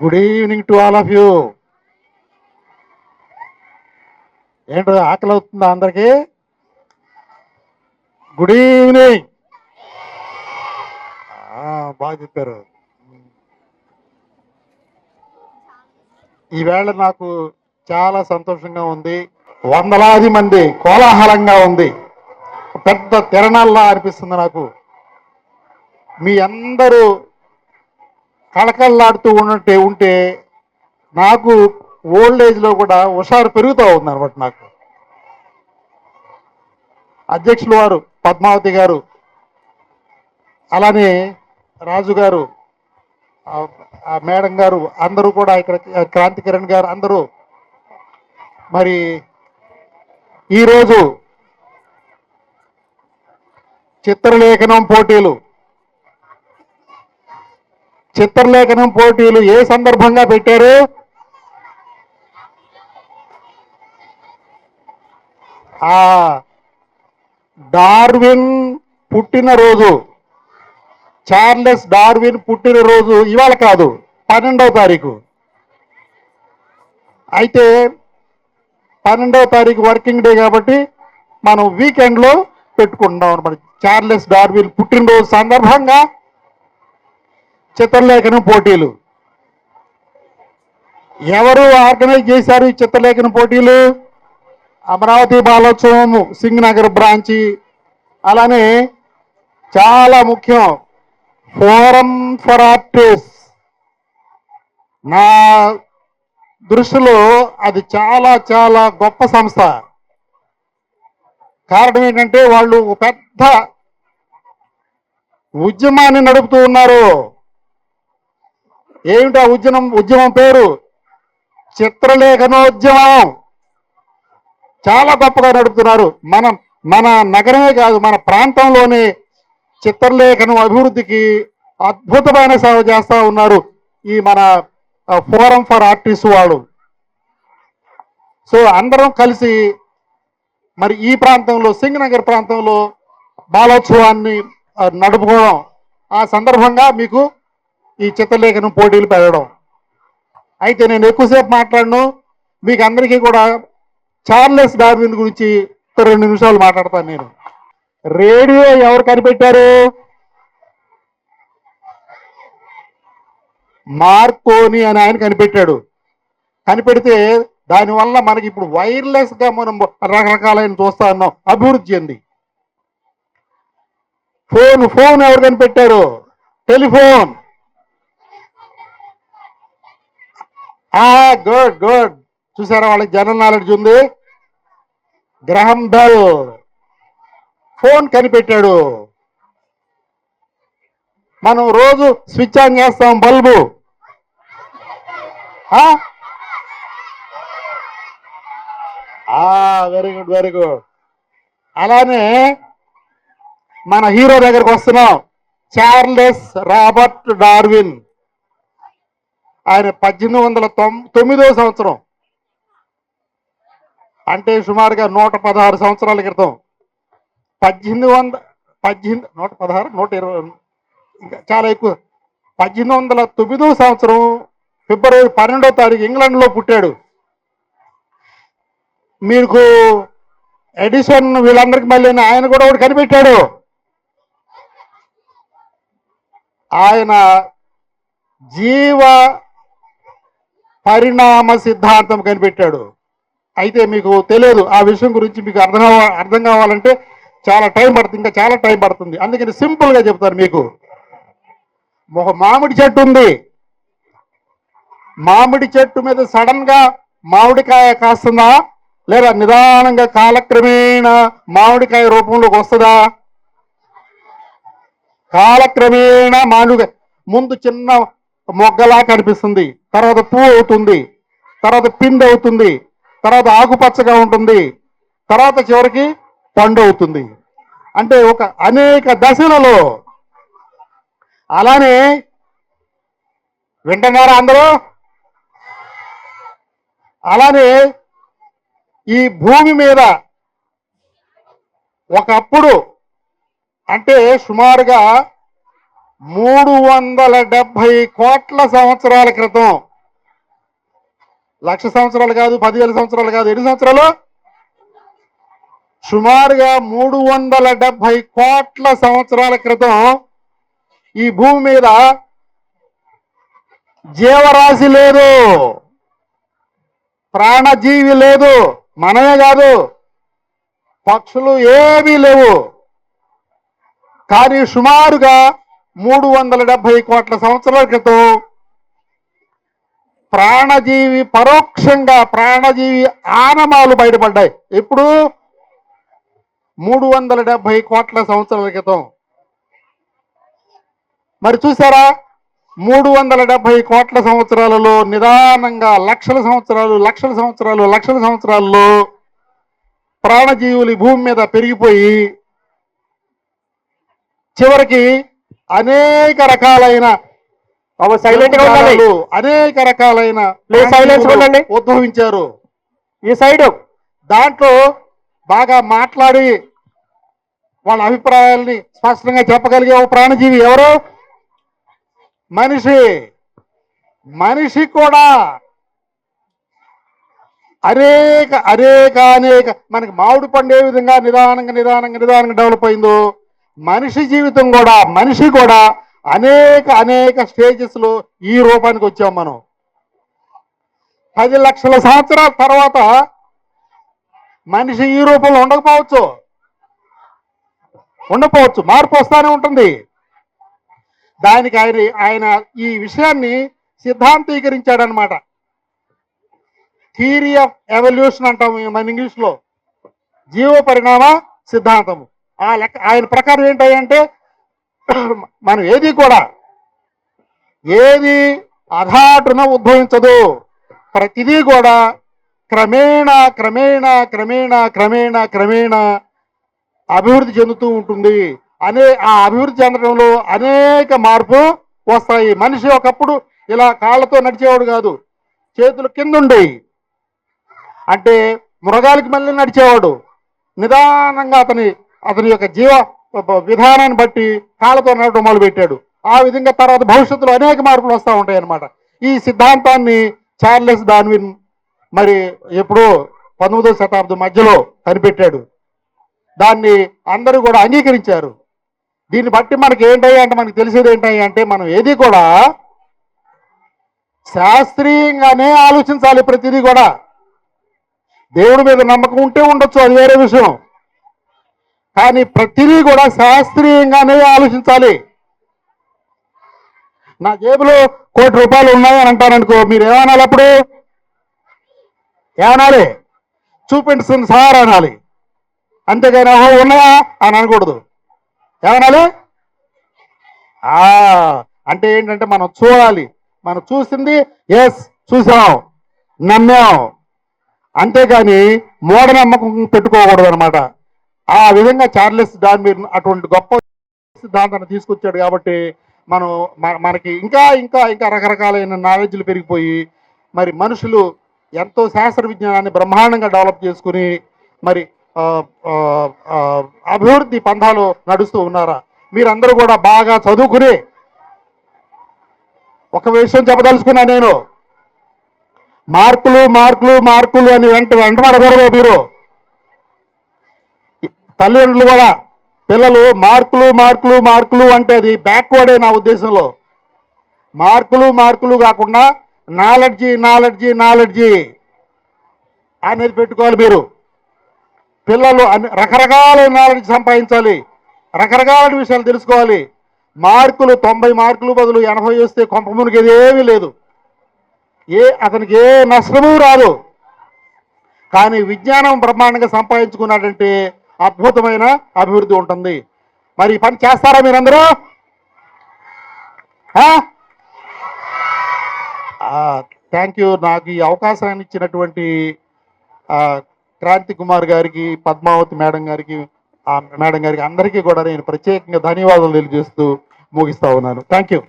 Good evening to all of you ఏంటో ఆకలి అవుతుందా అందరికీ? గుడ్ ఈవినింగ్ బాగా చెప్పారు. ఈవేళ నాకు చాలా సంతోషంగా ఉంది. వందలాది మంది కోలాహలంగా ఉంది. పెద్ద తిరణాల్లా అనిపిస్తుంది నాకు. మీ అందరూ కళకళలాడుతూ ఉన్నట్టే ఉంటే నాకు ఓల్డ్ ఏజ్లో కూడా హుషారు పెరుగుతూ ఉంది అనమాట నాకు. అధ్యక్షులు వారు పద్మావతి గారు అలానే రాజు గారు ఆ- ఆ మేడం గారు అందరూ కూడా ఇక్కడ క్రాంతి కిరణ్ గారు అందరూ మరి ఈరోజు చిత్రలేఖనం పోటీలు చిత్రలేఖనం పోటీలు ఏ సందర్భంగా పెట్టారు? ఆ డార్విన్ పుట్టినరోజు చార్లెస్ డార్విన్ పుట్టినరోజు ఇవాళ కాదు పన్నెండవ తారీఖు. అయితే పన్నెండవ తారీఖు వర్కింగ్ డే కాబట్టి మనం వీకెండ్లో పెట్టుకుంటున్నాం అనమాట చార్లెస్ డార్విన్ పుట్టినరోజు సందర్భంగా చిత్రలేఖనం పోటీలు. ఎవరు ఆర్గనైజ్ చేశారు ఈ చిత్రలేఖన పోటీలు? అమరావతి బాలోత్సవం సింగ్ నగర్ బ్రాంచి. అలానే చాలా ముఖ్యం ఫోరం ఫర్ ఆర్టిస్ట్. నా దృష్టిలో అది చాలా చాలా గొప్ప సంస్థ. కారణం ఏంటంటే వాళ్ళు ఒక పెద్ద ఉద్యమాన్ని నడుపుతూ ఉన్నారు. ఏమిటా ఉద్యమం ఉద్యమం పేరు? చిత్రలేఖనోద్యమం. చాలా గొప్పగా నడుపుతున్నారు. మనం మన నగరమే కాదు మన ప్రాంతంలోనే చిత్రలేఖనం అభివృద్ధికి అద్భుతమైన సేవ చేస్తూ ఉన్నారు ఈ మన ఫోరం ఫర్ ఆర్టిస్ట్ వాళ్ళు. సో అందరం కలిసి మరి ఈ ప్రాంతంలో సింగనగర్ ప్రాంతంలో బాలోత్సవాన్ని నడుపుకోవడం. ఆ సందర్భంగా మీకు ఈ చిత్రలేఖనం పోటీలు పెరగడం అయితే నేను ఎక్కువసేపు మాట్లాడను. మీకు అందరికీ కూడా చార్లెస్ డార్విన్ గురించి రెండు నిమిషాలు మాట్లాడతాను నేను. రేడియో ఎవరు కనిపెట్టారు? మార్కోని అని ఆయన కనిపెట్టాడు. కనిపెడితే దానివల్ల మనకి ఇప్పుడు వైర్లెస్గా మనం రకరకాలైన చూస్తా ఉన్నాం. అభివృద్ధి చెంది. ఫోన్ ఫోన్ ఎవరు కనిపెట్టారు? టెలిఫోన్. Good good. చూసారా వాళ్ళకి జనరల్ నాలెడ్జ్ ఉంది? Graham Bell. ఫోన్ కనిపెట్టాడు. మనం రోజు స్విచ్ ఆన్ చేస్తాం bulb. Very good very good. అలానే మన హీరో దగ్గరకు వస్తున్నాం. Charles Robert Darwin. ఆయన పద్దెనిమిది వందల తొం తొమ్మిదో సంవత్సరం. అంటే సుమారుగా నూట పదహారు సంవత్సరాల క్రితం. పద్దెనిమిది వంద పద్దెనిమిది నూట పదహారు నూట ఇరవై ఇంకా చాలా ఎక్కువ. పద్దెనిమిది వందల తొమ్మిదో సంవత్సరం ఫిబ్రవరి పన్నెండో తారీఖు ఇంగ్లాండ్లో పుట్టాడు. మీకు ఎడిసన్ వీళ్ళందరికీ మళ్ళీ ఆయన కూడా ఒకటి కనిపెట్టాడు. ఆయన జీవ పరిణామ సిద్ధాంతం కనిపెట్టాడు. అయితే మీకు తెలియదు ఆ విషయం గురించి మీకు అర్థం అర్థం కావాలంటే చాలా టైం పడుతుంది ఇంకా చాలా టైం పడుతుంది. అందుకని సింపుల్గా చెప్తాను మీకు. ఒక మామిడి చెట్టు ఉంది. మామిడి చెట్టు మీద సడన్గా మామిడికాయ కాస్తుందా? లేదా నిదానంగా కాలక్రమేణ మామిడికాయ రూపంలోకి వస్తుందా? కాలక్రమేణా మామిడికాయ ముందు చిన్న మొగ్గలా కనిపిస్తుంది. తర్వాత పువ్వు అవుతుంది. తర్వాత పిండి అవుతుంది. తర్వాత ఆకుపచ్చగా ఉంటుంది. తర్వాత చివరికి పండు అవుతుంది. అంటే ఒక అనేక దశలలో అలానే వింటున్నారా అందరూ? అలానే ఈ భూమి మీద ఒకప్పుడు అంటే సుమారుగా మూడు వందల డెబ్బై కోట్ల సంవత్సరాల క్రితం. లక్ష సంవత్సరాలు కాదు పదివేల సంవత్సరాలు కాదు ఎన్ని సంవత్సరాలు? సుమారుగా మూడు వందల డెబ్బై కోట్ల సంవత్సరాల క్రితం ఈ భూమి మీద జీవరాశి లేదు. ప్రాణజీవి లేదు. మనమే కాదు పక్షులు ఏమీ లేవు. కానీ సుమారుగా మూడు వందల డెబ్బై కోట్ల సంవత్సరాల క్రితం ప్రాణజీవి పరోక్షంగా ప్రాణజీవి ఆనమాలు బయటపడ్డాయి. ఇప్పుడు మూడు వందల డెబ్బై కోట్ల సంవత్సరాల క్రితం. మరి చూసారా మూడు వందల డెబ్బై కోట్ల సంవత్సరాలలో నిదానంగా లక్షల సంవత్సరాలు లక్షల సంవత్సరాలు లక్షల సంవత్సరాల్లో ప్రాణజీవులు భూమి మీద పెరిగిపోయి చివరికి అనేక రకాలైన సైలెంట్గా ఉండాలి జంతుజాలాలు, అనేక రకాలైన ఉండండి. ఉద్భవించారు. ఈ సైడ్ దాంట్లో బాగా మాట్లాడి వాళ్ళ అభిప్రాయాల్ని స్పష్టంగా చెప్పగలిగే ఒక ప్రాణజీవి ఎవరు? మనిషి. మనిషి కూడా అనేక అనేక అనేక మనకి మామిడి పండు ఏ విధంగా నిదానంగా నిదానంగా నిదానంగా డెవలప్ అయిందో మనిషి జీవితం కూడా మనిషి కూడా అనేక అనేక స్టేజెస్లో ఈ రూపానికి వచ్చాం మనం. పది లక్షల సంవత్సరాల తర్వాత మనిషి ఈ రూపంలో ఉండకపోవచ్చు. ఉండకపోవచ్చు. మార్పు వస్తూనే ఉంటుంది. దానికి ఆయన ఆయన ఈ విషయాన్ని సిద్ధాంతీకరించాడనమాట. థీరీ ఆఫ్ ఎవల్యూషన్ అంటాము మన ఇంగ్లీష్లో. జీవ పరిణామ సిద్ధాంతము. ఆ లెక్క ఆయన ప్రకారం ఏంటంటే మనం ఏది కూడా ఏది అఘాటున ఉద్భవించదు. ప్రతిదీ కూడా క్రమేణ క్రమేణ క్రమేణ క్రమేణ క్రమేణ అభివృద్ధి చెందుతూ ఉంటుంది. అనే ఆ అభివృద్ధి చెందడంలో అనేక మార్పు వస్తాయి. మనిషి ఒకప్పుడు ఇలా కాళ్ళతో నడిచేవాడు కాదు. చేతులు కింద ఉండేవి అంటే మృగాలకి మళ్ళీ నడిచేవాడు. నిదానంగా అతని అతని యొక్క జీవ విధానాన్ని బట్టి కాళ్ళతో నడవడం మొదలుపెట్టాడు. ఆ విధంగా తర్వాత భవిష్యత్తులో అనేక మార్పులు వస్తూ ఉంటాయి అన్నమాట. ఈ సిద్ధాంతాన్ని చార్లెస్ డార్విన్ మరి ఎప్పుడో పంతొమ్మిదవ శతాబ్దం మధ్యలో కనిపెట్టాడు. దాన్ని అందరూ కూడా అంగీకరించారు. దీన్ని బట్టి మనకి ఏంటయ్యా అంటే మనకి తెలిసేది ఏంటయ్యా అంటే మనం ఏది కూడా శాస్త్రీయంగానే ఆలోచించాలి ప్రతిదీ కూడా. దేవుడి మీద నమ్మకం ఉంటే ఉండొచ్చు అది వేరే విషయం. కానీ ప్రతిదీ కూడా శాస్త్రీయంగానే ఆలోచించాలి. నా జేబులో కోటి రూపాయలు ఉన్నాయని అంటారనుకో మీరు ఏమనాలి అప్పుడు? ఏమనాలి? చూపించండి సార్ అనాలి. అంతేగాని ఓహో ఉన్నాయా అని అనకూడదు. ఏమనాలి? అంటే ఏంటంటే మనం చూడాలి. మనం చూసింది ఎస్ చూసాం నమ్మాం. అంతేగాని మూఢనమ్మకం పెట్టుకోకూడదు అనమాట ఆ విధంగా చార్లెస్ డార్విన్ అటువంటి గొప్ప సిద్ధాంతాన్ని తీసుకొచ్చాడు కాబట్టి మనం మన- మనకి ఇంకా ఇంకా ఇంకా రకరకాలైన నాలెడ్జ్లు పెరిగిపోయి మరి మనుషులు ఎంతో శాస్త్ర విజ్ఞానాన్ని బ్రహ్మాండంగా డెవలప్ చేసుకుని మరి అభివృద్ధి పంథాలు నడుస్తూ ఉన్నారా? మీరందరూ కూడా బాగా చదువుకుని ఒక విషయం చెప్పదలుచుకున్నా నేను. మార్కులు మార్కులు మార్కులు అని వెంట వెంటబడకూడదు మీరు. తల్లిదండ్రులు కూడా పిల్లలు మార్కులు మార్కులు మార్కులు అంటే అది బ్యాక్వర్డే నా ఉద్దేశంలో. మార్కులు మార్కులు కాకుండా నాలెడ్జి నాలెడ్జి నాలెడ్జి అనేది పెట్టుకోవాలి మీరు. పిల్లలు అన్ని రకరకాల నాలెడ్జ్ సంపాదించాలి. రకరకాల విషయాలు తెలుసుకోవాలి. మార్కులు తొంభై మార్కులు బదులు ఎనభై వస్తే కొంప మునిగేది ఏమీ లేదు. ఏ అతనికి ఏ నష్టము రాదు. కానీ విజ్ఞానం బ్రహ్మాండంగా సంపాదించుకున్నాడంటే అద్భుతమైన అభివృద్ధి ఉంటుంది. మరి ఈ పని చేస్తారా మీరందరూ? థ్యాంక్ యూ నాకు ఈ అవకాశాన్ని ఇచ్చినటువంటి క్రాంతి కుమార్ గారికి పద్మావతి మేడం గారికి మేడం గారికి అందరికీ కూడా నేను ప్రత్యేకంగా ధన్యవాదాలు తెలియజేస్తూ ముగిస్తా ఉన్నాను. Thank you